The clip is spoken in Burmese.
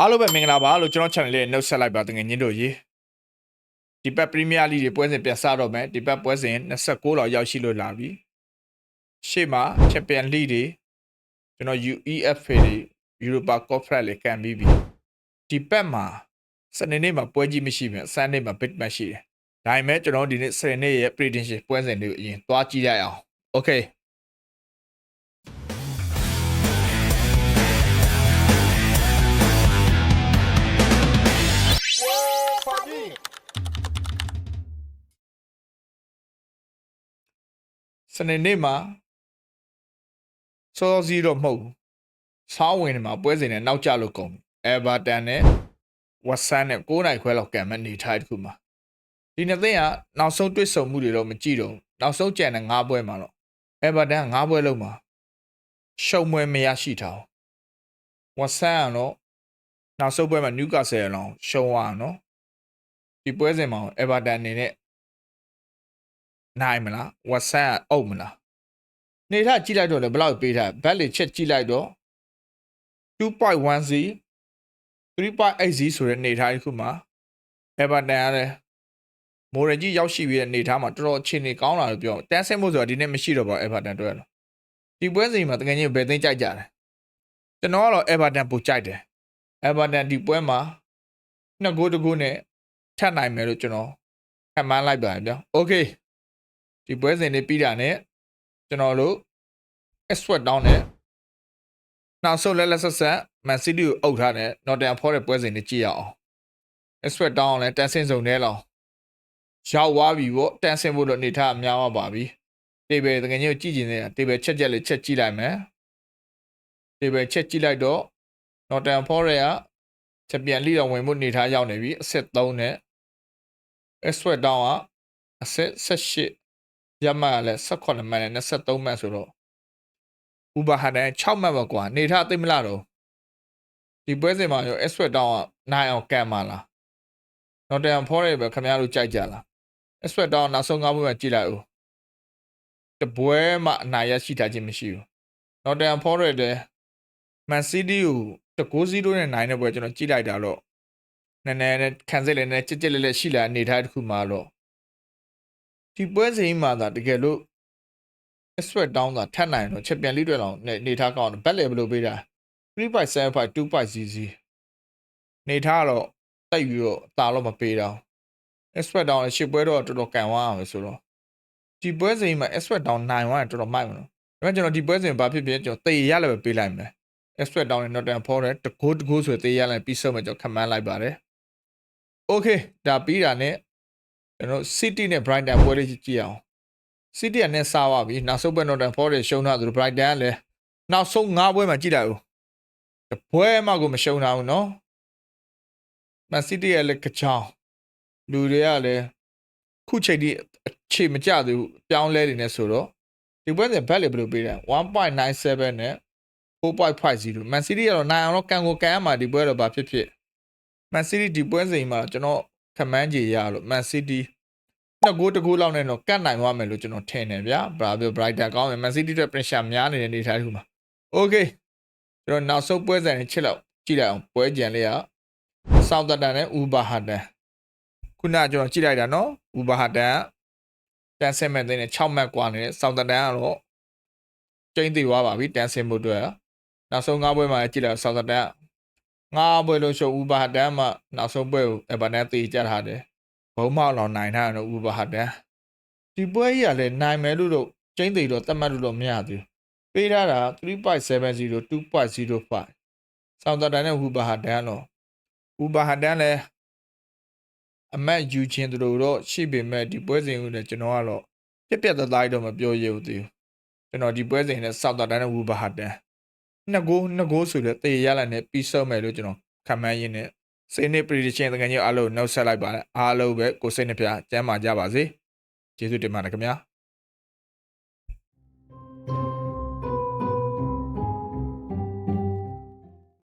အားလုံးပဲမင်္ဂလာပါလို့ကျွန်တော် channel လေးနှုတ်ဆက်လိုက်ပါတငယ်ချင်းတို့ရေဒီဘက်ပရီးမီးယားလိတွေပွဲစဉ်ပြန်စတော့မယ်ဒီဘက်ပွဲစဉ်26လောက်ရောက်ရှိလို့လာပြီရှေ့မှာချန်ပီယံလိတွေကျွန်တော် UEFA တွေ Europa Conference လေးကန်ပြီးပြီဒီဘက်မှာစနေနေ့မှာပွဲကြီးမရှိဘူးဆန်နေ့မှာ big match ရှိတယ်ဒါပေမဲ့ကျွန်တော်ဒီနေ့စနေနေ့ရဲ့ prediction ပွဲစဉ်တွေကိုအရင်သွားကြည့်ရအောင် okay စနေနေ့မှာစောစောစီးတော့မဟုတ်ဘူးဆောင်းဝင်နေမှာပွဲစဉ်နဲ့နောက်ကျလို့ကုန်ပြီအဲဗာတန်နဲ့ဝက်ဆန်နဲ့9နိုင်ခွဲလောက်ကံမဲ့နေထိုင်တစ်ခုမှာဒီနှစ်သိန်းကနောက်ဆုံးတွေ့ဆုံမှုတွေတော့မကြည့်တော့ဘူးနောက်ဆုံးကြံတဲ့၅ပွဲမှာတော့အဲဗာတန်၅ပွဲလုံးမှာရှုံမွဲမရရှိထားဘူးဝက်ဆန်ကတော့နောက်ဆုံးပွဲမှာနျူကာဆယ်လောင်ရှုံးသွားအောင်နော်ဒီပွဲစဉ်မှာအဲဗာတန်အနေနဲ့ နိုင်မလား WhatsApp အုပ်မလားနေထကြည့်လိုက်တော့လည်းဘလောက်ပေးထားဘက်လေချက်ကြည့်လိုက်တော့ 2.1z 3.8z ဆိုတဲ့နေထားတစ်ခုမှာ Everton ကလည်းမိုရန်ကြီးရောက်ရှိပြီးတဲ့နေထားမှာတော်တော်အခြေအနေကောင်းလာလို့ပြောတန်းဆင်းမှုဆိုတာဒီနေ့မရှိတော့ပါ Everton တွေ့ရတော့ဒီပွဲစဉ်မှာတကယ်ကြီးဘယ်သိမ့်ကြိုက်ကြတယ်ကျွန်တော်ကတော့ Everton ပူကြိုက်တယ် Everton ဒီပွဲမှာနှစ်ဂိုးတကူနဲ့ထပ်နိုင်မယ်လို့ကျွန်တော်ခံမှန်းလိုက်ပါတယ်ဗျ။ Okay ဒီပွဲစဉ်လေးပြီးတာနဲ့ကျွန်တော်တို့ Sweat down နဲ့နောက်ဆုံးလက်လက်ဆက်ဆက် Man City ကိုအုပ်ထားတဲ့ Nottingham Forest ပွဲစဉ်လေးကြည့်ရအောင် Sweat down လည်းတန်ဆင်းစုံထဲလောင်ရောက်သွားပြီပေါ့တန်ဆင်းဖို့လို့အနေထားအများပါပြီတေဘယ်တကယ်ကြီးကိုကြည့်ကျင်နေတာတေဘယ်ချက်ချက်လေးချက်ကြည့်လိုက်မယ်တေဘယ်ချက်ကြည့်လိုက်တော့ Nottingham Forest ကချက်ပြန်လိတော်ဝင်မှုအနေထားရောက်နေပြီအဆင့်3နဲ့ Sweat down ကအဆင့်18 ရမှတ်ကလည်း18မှတ်နဲ့23မှတ်ဆိုတော့ဥပါဟာနဲ့6မှတ်ပါကွာနေထားသိမလားတော့ဒီပွဲစဉ်မှာရော Sweat down ကနိုင်အောင်ကန်ပါလား Nottingham Forest ပဲခင်ဗျားတို့ကြိုက်ကြလား Sweat down နောက်ဆုံး၅ပွဲမှာကြည့်လိုက်ဦးတပွဲမှအနိုင်ရရှိထားခြင်းမရှိဘူး Nottingham Forest တဲ့ Man City ကိုတကူ0နဲ့နိုင်တဲ့ပွဲကျွန်တော်ကြည့်လိုက်တာတော့နည်းနည်းနဲ့ခံစစ်လည်းနည်းကြက်ကြက်လက်လက်ရှိလာအနေထားတစ်ခုမှာတော့ ဒီပွဲစဉ်မှာသာတကယ်လို့ sweat down သာထပ်နိုင်တော့ချက်ပြန်လိတွေလောက်နေထားကောင်းတယ်ဘက်လေဘယ်လိုပေးတာ3.75 2.cc နေထားတော့တိုက်ပြီးတော့တာတော့မပေးတော့ sweat down ရှစ်ပွဲတော့တော်တော်ကန်သွားအောင်ဆိုတော့ဒီပွဲစဉ်မှာ sweat down နိုင်သွားရင်တော်တော်မိုက်မလို့ဒါပေမဲ့ကျွန်တော်ဒီပွဲစဉ်ဘာဖြစ်ဖြစ်ကျွန်တော်တေရလည်းပဲပေးလိုက်မယ် sweat down နဲ့ Nottingham Forest တကိုးတကိုးဆိုတေရလည်းပြီးဆုံးမှကျွန်တော်ခမန်းလိုက်ပါတယ် okay ဒါပြီးတာနဲ့ ကျွန်တော် City နဲ့ Brighton ပွဲလေးကြည့်အောင် City ကနဲ့စားပါပြီနောက်ဆုံးပွဲ Nottingham Forest ရှုံးထားသူ Brighton ကလည်းနောက်ဆုံး၅ပွဲမှာကြည့်လိုက်ဦးတပွဲမှကိုမရှုံးထားဘူးနော် Man City ရဲ့လည်းကြောင်လူတွေကလည်းခုချိန်ထိအခြေမကျသေးဘူးပြောင်းလဲနေနေဆိုတော့ဒီပွဲစဉ်ဘက်လေဘယ်လိုပေးလဲ1.97နဲ့4.50 Man City ကတော့နိုင်အောင်တော့ကန်ကိုကန်ရမှာဒီပွဲတော့ဘာဖြစ်ဖြစ် Man City ဒီပွဲစဉ်မှာကျွန်တော် ခမန်းကြီးရလို့ Man City နှစ်ဂိုးတစ်ဂိုးလောက်နဲ့တော့ကတ်နိုင်သွားမယ်လို့ကျွန်တော်ထင်တယ်ဗျာဘရာပြော Brighton ကောင်းတယ် Man City အတွက် pressure များနေတဲ့အနေအထားတစ်ခုမှာ Okay ကျွန်တော်နောက်ဆုံးပွဲစဉ်နဲ့ချစ်လောက်ကြည့်လိုက်အောင်ပွဲကြံလေးက Southampton နဲ့ Wolverhampton ခုနကကျွန်တော်ကြည့်လိုက်တာနော် Wolverhampton ကတန်ဆင်မဲ့တဲ့6မှတ်กว่าနေတဲ့ Southampton ကတော့ကျင်းသေးသွားပါပြီတန်ဆင်မှုအတွက်နောက်ဆုံး၅ပွဲမှာကြည့်လိုက် Southampton ငါးပွဲလို့ရှုပ် Wolverhampton မှာနောက်ဆုံးပွဲကို Everton တေးကြထားတယ်ဘုံမောက်လောင်နိုင်ထားတယ် Wolverhampton ဒီပွဲကြီးကလည်းနိုင်မယ်လို့တော့ကျင်းသေးတော့တတ်မှတ်လို့တော့မရသေးဘူးပေးထားတာ3.70 2.05 Southampton နဲ့ Wolverhampton တော့ Wolverhampton လည်းအမတ်ယူခြင်းသူတို့တော့ရှိပေမဲ့ဒီပွဲစဉ်ကိုလည်းကျွန်တော်ကတော့ပြက်ပြက်သားသားတော့မပြောရဘူးသေးဘူးကျွန်တော်ဒီပွဲစဉ်နဲ့ Southampton နဲ့ Wolverhampton နှ စ်ဂိုးနှစ်ဂိုးဆိုတော့တေရလာနဲ့ပြီးဆုံးမယ်လို့ကျွန်တော်ခံမှန်းရင်းနဲ့စိတ်နဲ့ prediction တကယ်ကြီးအားလုံးနှုတ်ဆက်လိုက်ပါတယ်အားလုံးပဲကိုစိတ်နှပြကျမ်းမာကြပါစေကျေးဇူးတင်ပါတယ်ခင်ဗျာ